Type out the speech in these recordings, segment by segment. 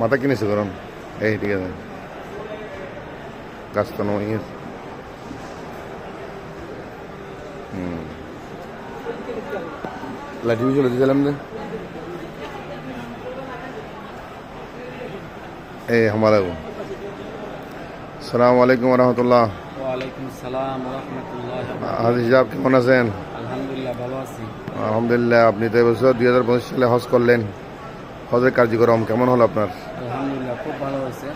মাথা কিনেছে গরম এই ঠিক আছে। গাছ তো নয়। হুম। লাঠিবি চলে দিয়েছিলাম এই আমার সালাম আলাইকুম রহমতুল্লাহ হিসাব কেমন আছেন? আলহামদুলিল্লাহ আপনি তো এবছর দুই হাজার পঁচিশ সালে হজ করলেন। হজের কার্যক্রম কেমন হলো আপনার? আলহামদুলিল্লাহ, খুব ভালো হয়েছে।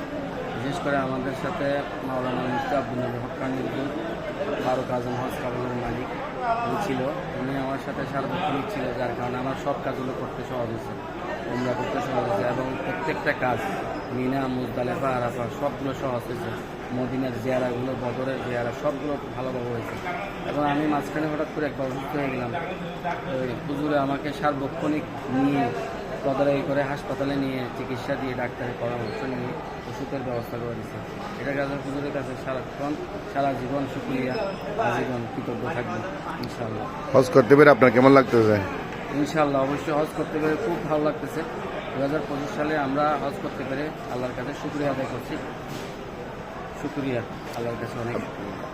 বিশেষ করে আমাদের সাথে মাওলানা মুফতি আব্দুল হকানি ফারুক আজম হজ কাবুলের মালিক, উনি ছিল। উনি আমার সাথে সার্বক্ষণিক ছিল, যার কারণে আমার সব কাজগুলো করতে সহজ হয়েছে, উমরা করতে সহজ হয়েছে এবং প্রত্যেকটা কাজ, মিনা, মুজদালেফা আরাফা সবগুলো সহজ হয়েছে। মদিনার জিয়ারাগুলো, বদরের জিয়ারা, সবগুলো ভালোভাবে হয়েছে। এবং আমি মাঝখানে হঠাৎ করে একবার অসুস্থ হয়ে গেলাম। ওই হুজুরে আমাকে সার্বক্ষণিক নিয়ে তদারকি করে হাসপাতালে নিয়ে চিকিৎসা দিয়ে ডাক্তারের পরামর্শ নিয়ে ওষুধের ব্যবস্থা করে দিচ্ছে এটা কাছে হুজুরের কাছে সারাক্ষণ সারা জীবন শুক্রিয়া আজীবন কৃতজ্ঞ থাকবে ইনশাল্লাহ হজ করতে পেরে আপনার কেমন লাগতেছে? ইনশাল্লাহ অবশ্যই হজ করতে পেরে খুব ভালো লাগতেছে। দু হাজার পঁচিশ সালে আমরা হজ করতে পেরে আল্লাহর কাছে শুক্রিয়া আদায় করছি। শুক্রিয়া আল্লাহর কাছে অনেক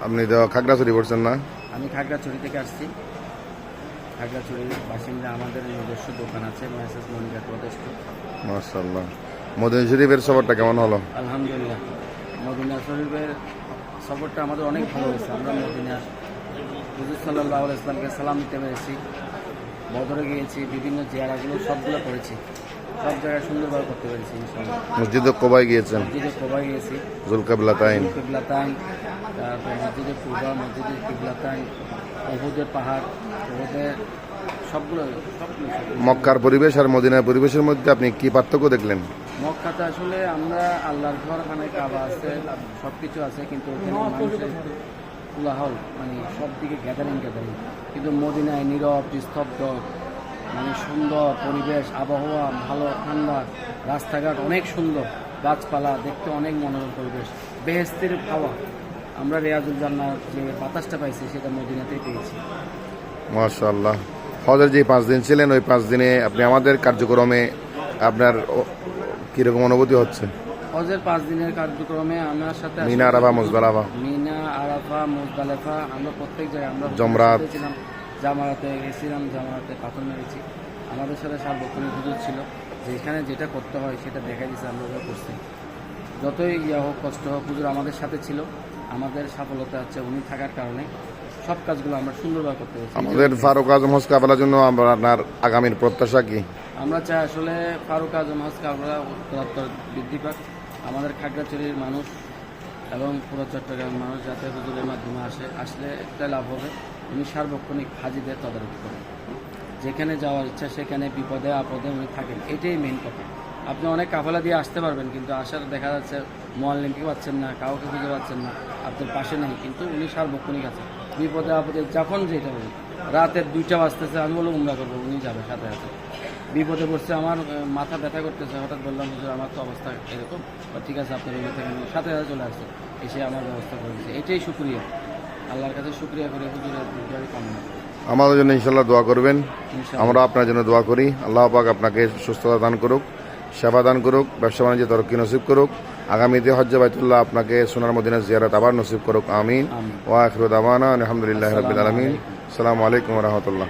আপনি তো খাগড়াছড়ি পড়ছেন না? আমি খাগড়াছড়ি থেকে আসছি। খাগড়াছড়ির বাসিন্দা আমাদের নিজস্ব দোকান আছে মেসেজ মনিকা প্রদেষ্ট মার্শাল্লাহ মদিনা শরীফের সফরটা কেমন হলো? আলহামদুলিল্লাহ। মদিনা শরীফের সফরটা আমাদের অনেক ভালো হয়েছে। আমরা মদিনা হুজুর সাল্লাহ ইসলামকে সালাম দিতে পেরেছি। বদরে গিয়েছি বিভিন্ন জিয়ারাগুলো সবগুলো করেছি। সব জায়গায় সুন্দরভাবে করতে পেরেছি মসজিদ কোবাই গিয়েছেন? মসজিদে কোবাই গিয়েছি। জুলকাবলা তাইন। কিবলাতাইন তারপর মসজিদে পূর্বা মসজিদে কিবলাতাইন অহুদের পাহাড় অহুদের সবগুলো। মক্কার পরিবেশ আর মদিনার পরিবেশের মধ্যে আপনি কি পার্থক্য দেখলেন? মক্কাতে আসলে আমরা আল্লাহর ঘর ওখানে কাবা আছে সব কিছু আছে কিন্তু মানুষের কোলাহল মানে সব দিকে গ্যাদারিং গ্যাদারিং কিন্তু মদিনায় নীরব নিস্তব্ধ মানে সুন্দর পরিবেশ আবহাওয়া ভালো ঠান্ডা রাস্তাঘাট অনেক সুন্দর গাছপালা দেখতে অনেক মনোরম পরিবেশ বেহেস্তের খাওয়া আমরা রেয়াজুল জান্নার যে বাতাসটা পাইছি সেটা মদিনাতেই পেয়েছি। মার্শাল্লাহ হজের যে পাঁচ দিন ছিলেন ওই পাঁচ দিনে আপনি আমাদের কার্যক্রমে আপনার কীরকম অনুভূতি হচ্ছে? হজের পাঁচ দিনের কার্যক্রমে আমার সাথে মিনা আরাবা মিনা আরাফা মুজদালেফা আমরা প্রত্যেক জায়গায় আমরা জমরাত। ছিলাম জামারাতে গেছিলাম জামারাতে পাথর মেরেছি। আমাদের সাথে সার্বক্ষণিক হুজুর ছিল। যে এখানে যেটা করতে হয় সেটা দেখাই দিয়েছে আমরা ওটা করছি। যতই ইয়া হোক কষ্ট হোক হুজুর আমাদের সাথে ছিল। আমাদের সফলতা হচ্ছে উনি থাকার কারণে সব কাজগুলো আমরা সুন্দরভাবে করতে পেরেছি। আমাদের ফারুক আজম হজ কাফেলার জন্য আমরা আপনার আগামীর প্রত্যাশা কি? আমরা চাই আসলে ফারুক আজম হজ কাবরা উত্তরাত্তর বৃদ্ধি পাক। আমাদের খাগড়াছড়ির মানুষ এবং পুরো চট্টগ্রামের মানুষ যাতে হুজুরের মাধ্যমে আসে, আসলে একটা লাভ হবে, উনি সার্বক্ষণিক হাজিদের তদারকি করেন। যেখানে যাওয়ার ইচ্ছা সেখানে বিপদে আপদে উনি থাকেন, এটাই মেন কথা। আপনি অনেক কাফেলা দিয়ে আসতে পারবেন, কিন্তু আসার দেখা যাচ্ছে মোয়াল্লিমকে পাচ্ছেন না, কাউকে খুঁজে পাচ্ছেন না, আপনার পাশে নেই, কিন্তু উনি সার্বক্ষণিক আছে বিপদে আপদে যখন যেটা বলি, রাতের দুইটা বাজতেছে, আমি বলব, উমরা করব উনি যাবে সাথে সাথে। বিপদে পড়ছে আমার মাথা ব্যথা করতেছে। হঠাৎ বললাম হুজুর আমার তো অবস্থা এরকম। ঠিক আছে আপনার রুমে থেকে সাথে সাথে চলে আসছে। এসে আমার ব্যবস্থা করে দিচ্ছে এটাই শুক্রিয়া। আল্লাহর কাছে শুক্রিয়া করে হুজুরের দীর্ঘায়ু কামনা। আমাদের জন্য ইনশাল্লাহ দোয়া করবেন। আমরা আপনার জন্য দোয়া করি। আল্লাহ পাক আপনাকে সুস্থতা দান করুক সেবা দান করুক ব্যবসা বাণিজ্য তরক্কি নসিব করুক। আগামীতে হজ্জে বাইতুল্লাহ আপনাকে সোনার মদিনা জিয়ারত আবার নসিব করুক। আমিন। ওয়া আখিরু দাওয়ানা আলহামদুলিল্লাহ রাব্বিল আলামিন। আসসালামু আলাইকুম। রাহমাতুল্লাহ।